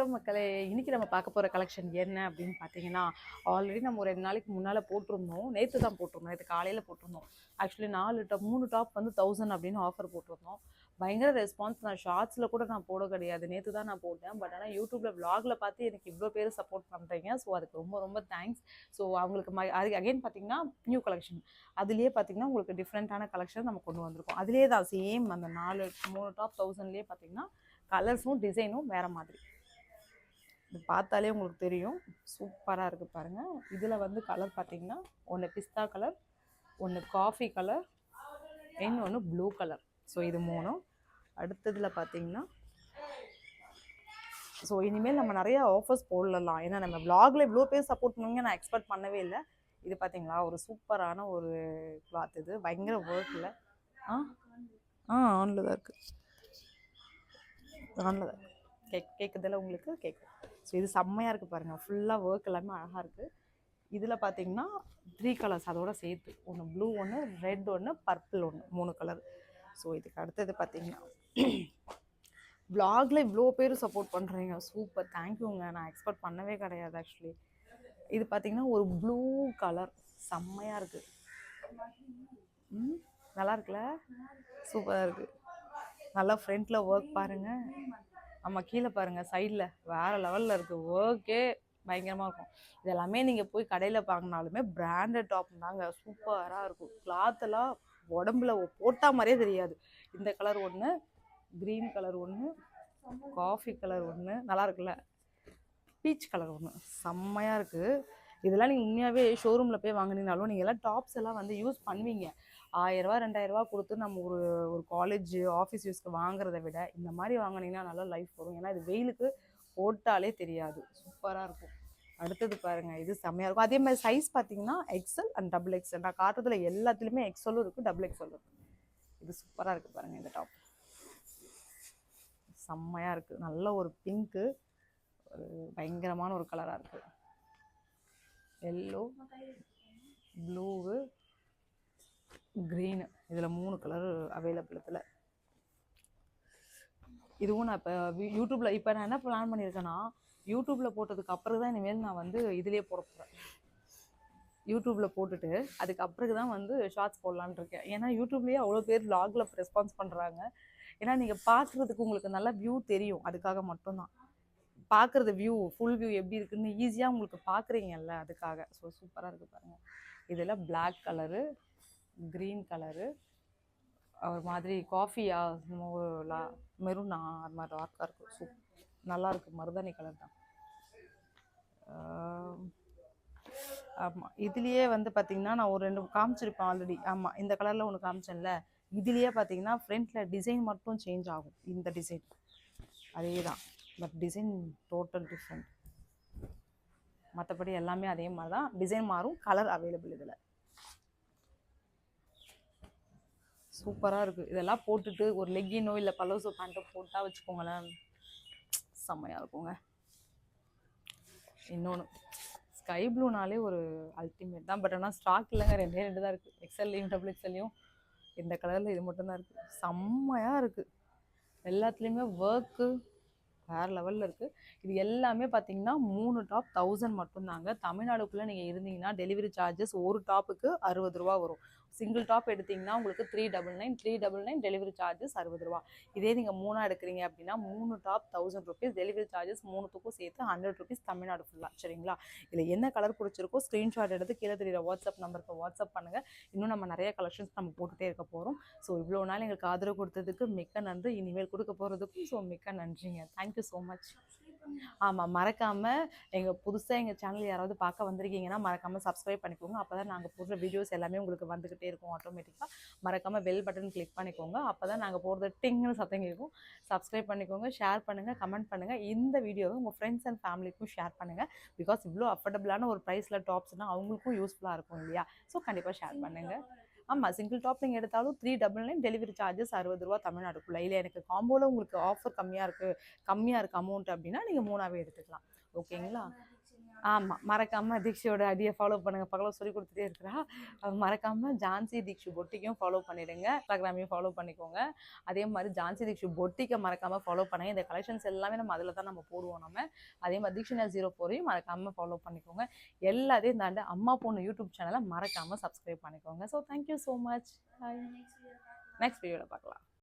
வணக்கம் மக்களே இன்றைக்கி நம்ம பார்க்க போகிற கலெக்ஷன் என்ன அப்படின்னு பார்த்தீங்கன்னா ஆல்ரெடி நம்ம ஒரு ரெண்டு நாளைக்கு முன்னால் போட்டிருந்தோம். நேற்று தான் போட்டிருந்தோம். நேற்று காலையில் போட்டிருந்தோம். ஆக்சுவலி நாலு டாப் மூணு டாப் வந்து தௌசண்ட் அப்படின்னு ஆஃபர் போட்டிருந்தோம். பயங்கர ரெஸ்பான்ஸ் நான் ஷார்ட்ஸில் கூட நான் போட கிடையாது. நேற்று தான் நான் போட்டேன். பட் ஆனால் யூடியூப்பில் vlogல பார்த்து எனக்கு இவ்வளோ பேர் சப்போர்ட் பண்ணுறீங்க ஸோ அதுக்கு ரொம்ப ரொம்ப தேங்க்ஸ் ஸோ அவங்களுக்கு ம அது அகைன் பார்த்தீங்கன்னா நியூ கலெக்ஷன் அதுலேயே பார்த்தீங்கன்னா உங்களுக்கு டிஃப்ரெண்ட்டான கலெக்ஷன் நம்ம கொண்டு வந்திருக்கோம். அதுலேயே தான் சேம் அந்த நாலு மூணு டாப் தௌசண்ட்லேயே பார்த்தீங்கன்னா கலர்ஸும் டிசைனும் வேறு மாதிரி. இது பார்த்தாலே உங்களுக்கு தெரியும். சூப்பராக இருக்குது பாருங்கள் இதில் வந்து கலர் பார்த்தீங்கன்னா ஒன்று பிஸ்தா கலர் ஒன்று காஃபி கலர் இன்னொன்று ப்ளூ கலர் ஸோ இது மூணும். அடுத்ததில் பார்த்தீங்கன்னா ஸோ இனிமேல் நம்ம நிறைய ஆஃபர்ஸ் போடலாம். ஏன்னா நம்ம vlogல இவ்வளோ பேர் சப்போர்ட் பண்ணுவீங்க நான் எக்ஸ்பெக்ட் பண்ணவே இல்லை. இது பார்த்தீங்களா ஒரு சூப்பரான ஒரு கிளாத் இது. பயங்கர ஒர்க்கில் ஆ? ஆ ஆனில் தான் இருக்குது ஆனில் தான் இருக்குது கேக் கேட்குறதில் உங்களுக்கு? கேட்கும் ஸோ இது செம்மையாக இருக்குது பாருங்கள் ஃபுல்லாக ஒர்க் எல்லாமே அழகாக இருக்குது இதில் பார்த்தீங்கன்னா த்ரீ கலர்ஸ் அதோட சேர்த்து. ஒன்று ப்ளூ ஒன்று ரெட் ஒன்று பர்பிள் ஒன்று மூணு கலர் ஸோ இதுக்கு அடுத்தது பார்த்தீங்கன்னா vlogல இவ்வளோ பேர் சப்போர்ட் பண்ணுறீங்க சூப்பர் தேங்க்யூங்க நான் எக்ஸ்பெக்ட் பண்ணவே கிடையாது ஆக்சுவலி இது பார்த்தீங்கன்னா ஒரு ப்ளூ கலர் செம்மையாக இருக்குது ம்? நல்லா இருக்குல்ல? சூப்பராக இருக்குது நல்லா ஃப்ரண்ட்டில் ஒர்க் பாருங்கள் ஆமாம் கீழே பாருங்கள் சைடில் வேறு லெவலில் இருக்குது ஒர்க்கே பயங்கரமாக இருக்கும். இதெல்லாமே நீங்கள் போய் கடையில் வாங்கினாலுமே பிராண்டட் டாப் தாங்க. சூப்பராக இருக்கும். கிளாத்தெல்லாம் உடம்புல போட்டால் மாதிரியே தெரியாது. இந்த கலர் ஒன்று க்ரீன் கலர் ஒன்று காஃபி கலர் ஒன்று நல்லா இருக்குல்ல? பீச் கலர் ஒன்று செம்மையாக இருக்குது இதெல்லாம் நீங்கள் உண்மையாகவே ஷோரூமில் போய் வாங்கினீங்கனாலும் நீங்கள் எல்லாம் டாப்ஸ் எல்லாம் வந்து யூஸ் பண்ணுவீங்க. ஆயிரரூவா ரெண்டாயிரரூவா கொடுத்து நம்ம ஒரு ஒரு காலேஜ் ஆஃபீஸ் யூஸ்க்கு வாங்குறத விட இந்த மாதிரி வாங்கினீங்கன்னா நல்லா லைஃப் வரும். ஏன்னா இது வெயிலுக்கு போட்டாலே தெரியாது. சூப்பராக இருக்கும். அடுத்தது பாருங்க இது செம்மையாக இருக்கும். அதே மாதிரி சைஸ் பார்த்தீங்கன்னா எக்ஸல் அண்ட் டபுள் எக்ஸல் நான் காட்டுறதுல எல்லாத்துலேயுமே எக்ஸலும் இருக்குது டபுள் எக்ஸலும் இருக்குது இது சூப்பராக இருக்குது பாருங்க இந்த டாப் செம்மையாக இருக்குது நல்ல ஒரு பிங்க்கு ஒரு பயங்கரமான ஒரு கலராக இருக்குது எல்லோ ப்ளூவு க்ரீனு. இதில் மூணு கலர் அவைலபிள் இதில் இதுவும் நான் இப்போ யூடியூப்பில் இப்போ நான் என்ன பிளான் பண்ணியிருக்கேன்னா யூடியூப்பில் போட்டதுக்கு அப்புறம் தான் இனிமேல் நான் வந்து இதுலேயே போட போகிறேன் யூடியூப்பில் போட்டுட்டு அதுக்கு அப்புறம் தான் வந்து ஷார்ட்ஸ் போடலான்னு இருக்கேன். ஏன்னா யூடியூப்லேயே அவ்வளோ பேர் லாகில் ரெஸ்பான்ஸ் பண்ணுறாங்க ஏன்னா நீங்கள் பார்க்குறதுக்கு உங்களுக்கு நல்ல வியூ தெரியும். அதுக்காக மட்டும்தான். பார்க்குறது வியூ ஃபுல் வியூ எப்படி இருக்குன்னு ஈஸியாக உங்களுக்கு பார்க்குறீங்கல்ல அதுக்காக. ஸோ சூப்பராக இருக்குது பாருங்கள் இதில் பிளாக் கலரு க்ரீன் கலரு ஒரு மாதிரி காஃபியா லா மெரூனா அது மாதிரி டார்க்காக இருக்கும். சூப் நல்லாயிருக்கு மருதாணி கலர் தான். ஆமாம் இதுலேயே வந்து பார்த்திங்கன்னா நான் ஒரு ரெண்டு காமிச்சிருப்பேன் ஆல்ரெடி ஆமாம் இந்த கலரில் ஒன்று காமிச்சேன்ல. இதுலேயே பார்த்தீங்கன்னா ஃப்ரண்ட்டில் டிசைன் மட்டும் சேஞ்ச் ஆகும். இந்த டிசைன் அதே தான் பட் டிசைன் டோட்டல் டிஃப்ரெண்ட் மற்றபடி எல்லாமே அதே மாதிரி தான் டிசைன் மாறும் கலர் அவைலபிள் இதில். சூப்பராக இருக்குது இதெல்லாம் போட்டுட்டு ஒரு லெக்கினோ இல்லை பலோசோ பேண்ட்டோ போட்டால் வச்சுக்கோங்களேன். செம்மையாக இருக்குங்க. இன்னொன்று ஸ்கை ப்ளூனாலே ஒரு அல்டிமேட் தான். பட் ஆனால் ஸ்டாக் இல்லைங்க. ரெண்டே ரெண்டு தான் இருக்குது எக்ஸல்லையும் டபுள் எக்ஸல்லையும் இந்த கலரில் இது மட்டும்தான் இருக்குது செம்மையாக இருக்குது எல்லாத்துலேயுமே ஒர்க்கு வேறு லெவலில் இருக்குது இது எல்லாமே பார்த்தீங்கன்னா மூணு டாப் தௌசண்ட் மட்டும்தாங்க. தமிழ்நாடுக்குள்ளே நீங்கள் இருந்தீங்கன்னா டெலிவரி சார்ஜஸ் ஒரு டாப்புக்கு அறுபது ரூபா வரும். சிங்கிள் டாப் எடுத்தீங்கன்னா உங்களுக்கு three double nine three double nine delivery charges அறுபது ரூபா. இதே நீங்கள் மூணாக எடுக்கிறீங்க அப்படின்னா மூணு top thousand rupees delivery charges மூணுத்துக்கும் சேர்த்து ஹண்ட்ரட் ருபீஸ் தமிழ்நாடு ஃபுல்லாக சரிங்களா? இதில் என்ன கலர் பிடிச்சிருக்கோ ஸ்க்ரீன்ஷாட் எடுத்து கீழே தெரியுற வாட்ஸ்அப் நம்பருக்கு வாட்ஸ்அப் பண்ணுங்கள் இன்னும் நம்ம நிறைய கலெக்ஷன்ஸ் நம்ம போட்டுகிட்டே இருக்க போகிறோம் ஸோ இவ்வளோ நாள் எங்களுக்கு ஆதரவு கொடுத்ததுக்கு மிக்க நன்றி. இனிமேல் கொடுக்க போகிறதுக்கும் ஸோ மிக்க நன்றிங்க. தேங்க்யூ ஸோ மச் ஆமாம் மறக்காமல் எங்கள் புதுசாக எங்கள் சேனல் யாராவது பார்க்க வந்திருக்கீங்கன்னா மறக்காமல் சப்ஸ்கிரைப் பண்ணிக்கோங்க. அப்போ தான் நாங்கள் போடுற வீடியோஸ் எல்லாமே உங்களுக்கு வந்துக்கிட்டு இருக்கும் ஆட்டோமேட்டிக்காக மறக்காமல் பெல் பட்டன் கிளிக் பண்ணிக்கோங்க. அப்போ தான் நாங்கள் போடுறது டிங்னு சத்தம் கேட்கும் சப்ஸ்கிரைப் பண்ணிக்கோங்க ஷேர் பண்ணுங்கள் கமெண்ட் பண்ணுங்கள் இந்த வீடியோவை உங்கள் ஃப்ரெண்ட்ஸ் அண்ட் ஃபேமிலிக்கும் ஷேர் பண்ணுங்கள் பிகாஸ் இவ்வளோ அஃபோர்டபுளான ஒரு ப்ரைஸில் டாப்ஸ்னால் அவங்களுக்கும் யூஸ்ஃபுல்லாக இருக்கும் இல்லையா? ஸோ கண்டிப்பாக ஷேர் பண்ணுங்கள் ஆமாம் சிங்கிள் டாப் நீங்கள் எடுத்தாலும் three double nine delivery charges அறுபது ரூபா தமிழ்நாடுக்குள்ளே இல்லை எனக்கு காம்போவில் உங்களுக்கு ஆஃபர் கம்மியாக இருக்குது கம்மியாக இருக்குது அமௌண்ட் அப்படின்னா நீங்கள் மூணாவே எடுத்துக்கலாம். ஓகேங்களா ஆமாம் மறக்காமல் தீக்ஷியோட ஐடியை ஃபாலோ பண்ணுங்க. பக்கத்தில் சொல்லி கொடுத்துட்டே இருக்கிறா. மறக்காமல் ஜான்சி தீக்ஷு பொட்டிக்கும் ஃபாலோ பண்ணிடுங்க. இன்ஸ்டாகிராமையும் ஃபாலோ பண்ணிக்கோங்க. அதே மாதிரி ஜான்சி தீக்ஷு பொட்டிக்கை மறக்காமல் ஃபாலோ பண்ணுங்க. இந்த கலெக்ஷன்ஸ் எல்லாமே நம்ம அதில் தான் நம்ம போடுவோம் நம்ம. அதே மாதிரி தீக்ஷனா ஜீரோ ஃபோரையும் மறக்காமல் ஃபாலோ பண்ணிக்கோங்க. எல்லாத்தையும் தாண்டி அம்மா பொண்ணு யூடியூப் சேனலை மறக்காமல் சப்ஸ்கிரைப் பண்ணிக்கோங்க. So thank you so much next வீடியோவில் பார்க்கலாம்.